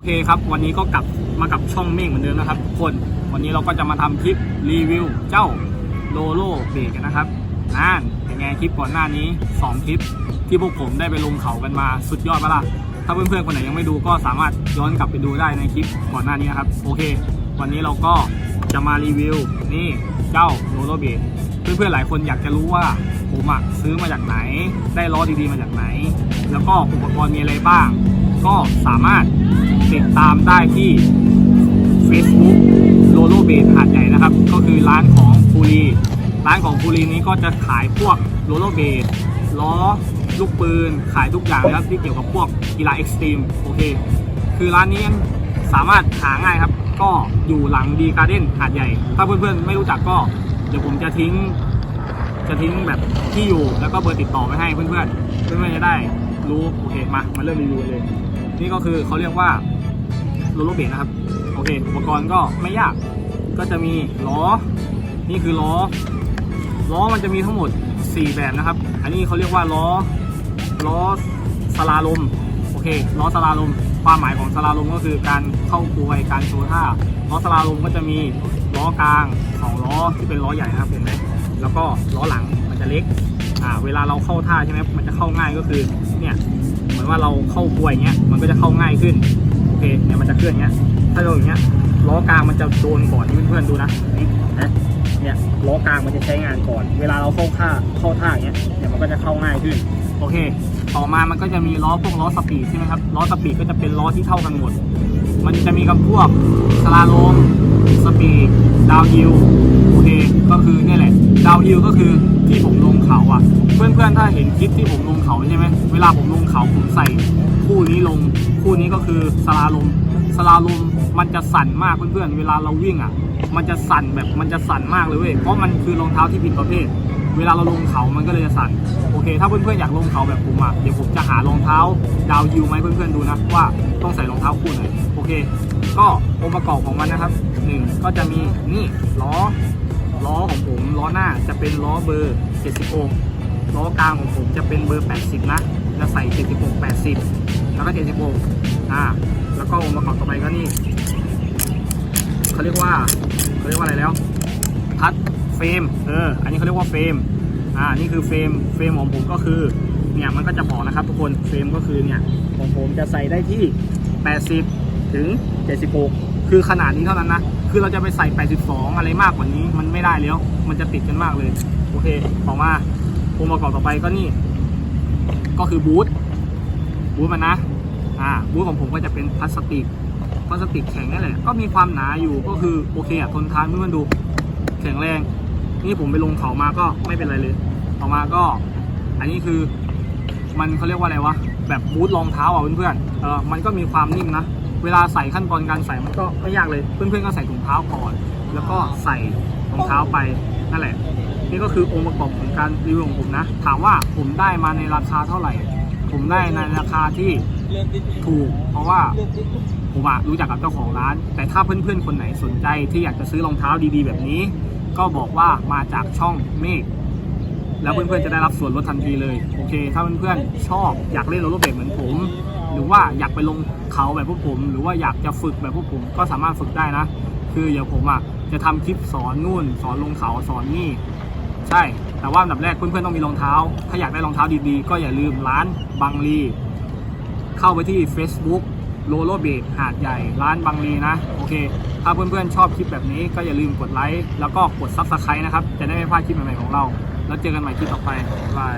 โอเคครับ วันนี้ก็กลับมากับช่องเมฆเหมือนเดิมนะครับทุกคนวันนี้เราก็จะมาทำคลิปรีวิวเจ้าโลโลเบรกกันนะครับน่านเป็นไงคลิปก่อนหน้านี้ 2 คลิปที่พวกผมได้ไปลงเขากันมาสุดยอดปะล่ะถ้าเพื่อนๆคนไหนยังไม่ดูก็สามารถย้อนกลับไปดูได้ในคลิปก่อนหน้านี้นะครับโอเค วันนี้เราก็จะมารีวิวนี่เจ้าโลโลเบรกเพื่อนๆหลายคนอยากจะรู้ว่าผมอะซื้อมาจากไหน ได้ล้อดีๆมาจากไหน แล้วก็อุปกรณ์มีอะไรบ้าง ก็สามารถ ติดตามได้ที่ Facebook โลโลเบดหาดใหญ่นะครับ ก็คือร้านของฟูรีร้านของฟูรีนี้ก็จะขายพวกโลโลเบดล้อลูกปืน ขายทุกอย่างเลยครับที่เกี่ยวกับพวกกีฬาเอ็กซ์ตรีมโอเค คือร้านนี้สามารถหาง่ายครับ ก็อยู่หลังดีการ์เด้นหาดใหญ่ ถ้าเพื่อนๆไม่รู้จักก็ เดี๋ยวผมจะทิ้ง จะทิ้งแบบที่อยู่แล้วก็เบอร์ติดต่อไว้ให้เพื่อนๆเพื่อนๆจะได้รู้โอเคมามาเริ่มรีวิวกันเลย นี่ก็คือเขาเรียกว่า โรลโลเบรนะครับ โอเค อุปกรณ์ก็ไม่ยาก ก็จะมีล้อ นี่คือล้อ ล้อมันจะมีทั้งหมด 4 แบบนะครับ อันนี้เขาเรียกว่าล้อ ล้อสลาลม โอเค ล้อสลาลม ความหมายของสลาลมก็คือการเข้ากลวย การโชว์ท่า ล้อสลาลมก็จะมีล้อกลางสองล้อที่เป็นล้อใหญ่นะครับเห็นไหมแล้วก็ล้อหลังมันจะเล็ก อ่า เวลาเราเข้าท่าใช่ไหมมันจะเข้าง่ายก็คือ เนี่ย เหมือนว่าเราเข้ากลวยอย่างเงี้ย มันก็จะเข้าง่ายขึ้น โอเคเนี่ยมันจะเคลื่อนอย่างเงี้ย ถ้าเราอย่างเงี้ยล้อกลางมันจะโดนก่อนนี่เพื่อนๆดูนะนี่นะเนี่ยล้อกลางมันจะใช้งานก่อน เวลาเราเข้าท่าเข้าท่าอย่างเงี้ยเนี่ยมันก็จะเข้าง่ายขึ้นโอเค ต่อมามันก็จะมีล้อพวกล้อสปีดใช่ไหมครับล้อสปีดก็จะเป็นล้อที่เท่ากันหมด มันจะมีกับพวกสลาโลมสปีดดาวฮิลโอเค ก็คือนี่แหละดาวฮิลก็คือที่ผมลงเขาอะ เพื่อนๆถ้าเห็นคลิปที่ผมลงเขาใช่ไหมเวลาผมลงเขาผมใส่คู่นี้ลงคู่นี้ก็คือสลาลมสลาลมมันจะสั่นมากเพื่อนๆเวลาเราวิ่งอะ มันจะสั่นแบบมันจะสั่นมากเลยเว้ยเพราะมันคือรองเท้าที่ผิดประเภท เวลาเราลงเขามันก็เลยจะสั่นโอเค ถ้าเพื่อนๆอยากลงเขาแบบผมอะเดี๋ยวผมจะหารองเท้าดาวยิวไหมเพื่อนๆดูนะว่าต้องใส่รองเท้าคู่ไหนโอเค ก็องค์ประกอบของมันนะครับหนึ่งก็จะมีนี่ล้อ ล้อของผมล้อหน้าจะเป็นล้อเบอร์70องล้อกลางของผมจะเป็นเบอร์ 80 นะ จะใส่ 76 80 แล้วก็70องอ่า แล้วก็องค์ประกอบต่อไปก็นี่เขาเรียกว่าเขาเรียกว่าอะไรแล้วพัดเฟรม เออ อันนี้เขาเรียกว่าเฟรม อ่า นี่คือเฟรม เฟรมของผมก็คือ เนี่ยมันก็จะบอกนะครับทุกคน เฟรมก็คือเนี่ยของผมจะใส่ได้ที่ 80 ถึง 76 คือขนาดนี้เท่านั้นนะ คือเราจะไปใส่ 82 อะไรมากกว่านี้ มันไม่ได้แล้ว มันจะติดกันมากเลย โอเคต่อมาองค์ประกอบต่อไปก็นี่ ก็คือบูทบูทมันนะ อ่า บูทของผมก็จะเป็นพลาสติก พลาสติกแข็งนี่แหละ ก็มีความหนาอยู่ ก็คือโอเคอะทนทานเพื่อนดู แข็งแรง นี่ผมไปลงเขามาก็ไม่เป็นไรเลย ต่อมาก็ อันนี้คือ มันเขาเรียกว่าอะไรวะ แบบบูทรองเท้าอะเพื่อนๆ เออ มันก็มีความนิ่มนะ เวลาใส่ขั้นตอนการใส่มันก็ไม่ยากเลย เพื่อนๆก็ใส่ถุงเท้าก่อน แล้วก็ใส่รองเท้าไปนั่นแหละ นี่ก็คือองค์ประกอบของการรีวิวของผมนะ ถามว่าผมได้มาในราคาเท่าไหร่ ผมได้ในราคาที่ถูก เพราะว่าผมอะรู้จักกับเจ้าของร้าน แต่ถ้าเพื่อนๆคนไหนสนใจที่อยากจะซื้อรองเท้าดีๆ แบบนี้ ก็บอกว่ามาจากช่องเมฆแล้วเพื่อนๆจะได้รับส่วนลดทันทีเลย โอเค ถ้าเพื่อนๆชอบอยากเล่นโรลเลอร์เบดเหมือนผม หรือว่าอยากไปลงเขาแบบพวกผม หรือว่าอยากจะฝึกแบบพวกผมก็สามารถฝึกได้นะ คือเดี๋ยวผมอะจะทำคลิปสอนนู่น สอนลงเขาสอนนี่ ใช่ แต่ว่าอันดับแรกเพื่อนๆต้องมีรองเท้า ถ้าอยากได้รองเท้าดีๆ ก็อย่าลืมร้านบังลีเข้าไปที่ Facebook โลโลเบดหาดใหญ่ร้านบังลีนะโอเค ถ้าเพื่อนๆชอบคลิปแบบนี้ก็อย่าลืมกดไลค์แล้วก็กด Subscribe นะครับ จะได้ไม่พลาดคลิปใหม่ๆของเรา แล้วเจอกันใหม่คลิปต่อไปบ๊ายบาย